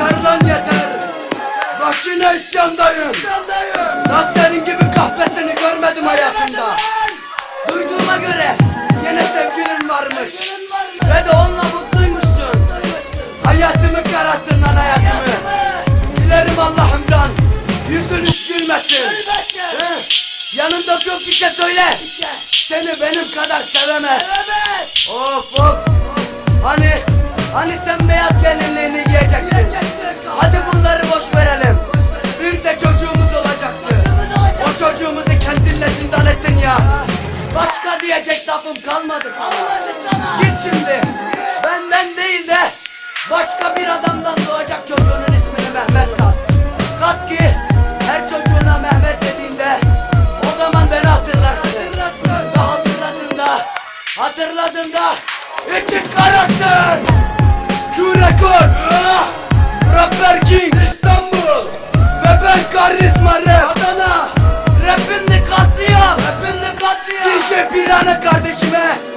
Yeter lan yeter. Bak yine isyandayım. Lan senin gibi kahpesini görmedim hayatımda. Duyduğuma göre yine sevgilin varmış. Ve de onunla mutluymuşsun. Hayatımı kararttın lan hayatımı. Dilerim Allah'ımdan Yüzünüz gülmesin. Yanında çok bir şey söyle. Seni benim kadar sevemez. Of of. Hani Hani sen dille zindan ettin ya. Başka diyecek lafım kalmadı Git şimdi. Benden değil de Başka bir adamdan doğacak çocuğunun ismini Mehmet kat Kat ki her çocuğuna Mehmet dediğinde O zaman beni hatırlarsın. Ve hatırladığında Hatırladığında için karasın Q Records Rapper King İstanbul. Ve ben karizma rap. Ayşe Pirana kardeşime.